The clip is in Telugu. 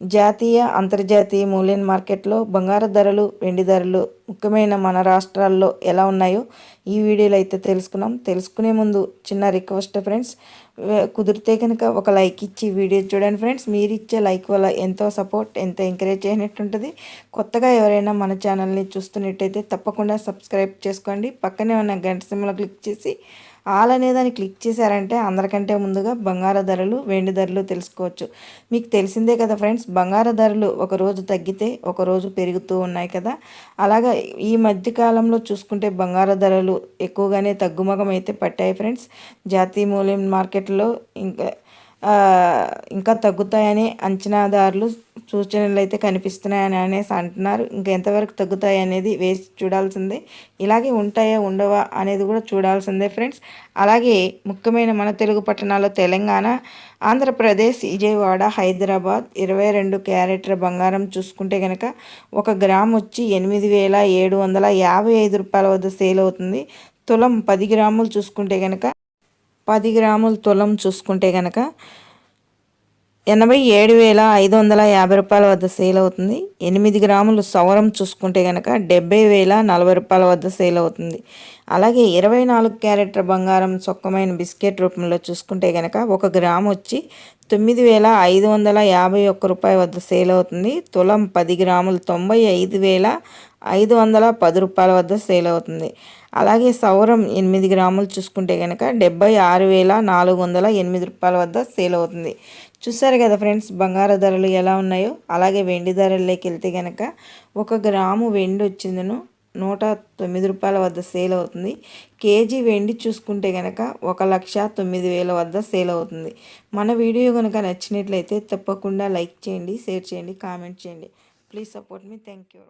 జాతీయ అంతర్జాతీయ మూల్యం మార్కెట్లో బంగారు ధరలు వెండి ధరలు ముఖ్యమైన మన రాష్ట్రాల్లో ఎలా ఉన్నాయో ఈ వీడియోలో అయితే తెలుసుకున్నాం. తెలుసుకునే ముందు చిన్న రిక్వెస్ట్ ఫ్రెండ్స్ కుదిరితే కనుక ఒక లైక్ ఇచ్చి వీడియో చూడండి ఫ్రెండ్స్. మీరు ఇచ్చే లైక్ వల్ల ఎంతో సపోర్ట్ ఎంతో ఎంకరేజ్ చేయనట్టు ఉంటుంది కొత్తగా ఎవరైనా మన ఛానల్ని చూస్తున్నట్టయితే తప్పకుండా సబ్స్క్రైబ్ చేసుకోండి. పక్కనే ఉన్న గంట సిమ్లో క్లిక్ చేసి ఆల్ అనే దాన్ని క్లిక్ చేశారంటే అందరికంటే ముందుగా బంగారు ధరలు వెండి ధరలు తెలుసుకోవచ్చు. మీకు తెలిసిందే కదా ఫ్రెండ్స్ బంగారు ధరలు ఒక రోజు తగ్గితే ఒక రోజు పెరుగుతూ ఉన్నాయి కదా. అలాగా ఈ మధ్యకాలంలో చూసుకుంటే బంగారు ధరలు ఎక్కువగానే తగ్గుముఖం అయితే పట్టాయి ఫ్రెండ్స్. జాతీయ మూల్యం మార్కెట్లో ఇంకా ఇంకా తగ్గుతాయని అంచనాదారులు సూచనలు అయితే కనిపిస్తున్నాయని అనేసి అంటున్నారు. ఇంకా ఎంతవరకు తగ్గుతాయి అనేది వేసి చూడాల్సిందే. ఇలాగే ఉంటాయా ఉండవా అనేది కూడా చూడాల్సిందే ఫ్రెండ్స్. అలాగే ముఖ్యమైన మన తెలుగు పట్టణాల్లో తెలంగాణ ఆంధ్రప్రదేశ్ విజయవాడ హైదరాబాద్ ఇరవై రెండు క్యారెట్ల బంగారం చూసుకుంటే కనుక ఒక గ్రామ్ వచ్చి ఎనిమిది వేల ఏడు వందల యాభై ఐదు రూపాయల వద్ద సేల్ అవుతుంది. తులం పది గ్రాములు చూసుకుంటే కనుక పది గ్రాముల తులం చూసుకుంటే కనుక ఎనభై ఏడు వేల ఐదు వందల యాభై రూపాయల వద్ద సేల్ అవుతుంది. ఎనిమిది గ్రాములు సవరం చూసుకుంటే కనుక డెబ్బై వేల నలభై రూపాయల వద్ద సేల్ అవుతుంది. అలాగే ఇరవై నాలుగు క్యారెట్ల బంగారం సొక్కమైన బిస్కెట్ రూపంలో చూసుకుంటే కనుక ఒక గ్రామ్ వచ్చి తొమ్మిది వేల ఐదు వందల యాభై ఒక్క రూపాయ వద్ద సేల్ అవుతుంది. తులం పది గ్రాములు తొంభై ఐదు వేల ఐదు వందల పది రూపాయల వద్ద సేల్ అవుతుంది. అలాగే సౌరం ఎనిమిది గ్రాములు చూసుకుంటే కనుక డెబ్బై ఆరు వేల నాలుగు వందల ఎనిమిది రూపాయల వద్ద సేల్ అవుతుంది. చూసారు కదా ఫ్రెండ్స్ బంగారు ధరలు ఎలా ఉన్నాయో? అలాగే వెండి ధరల్లోకి వెళ్తే కనుక ఒక గ్రాము వెండి వచ్చిందను నూట తొమ్మిది రూపాయల వద్ద సేల్ అవుతుంది. కేజీ వెండి చూసుకుంటే కనుక ఒక లక్ష తొమ్మిది వేల వద్ద సేల్ అవుతుంది. మన వీడియో కనుక నచ్చినట్లయితే తప్పకుండా లైక్ చేయండి షేర్ చేయండి కామెంట్ చేయండి. Please support me. Thank you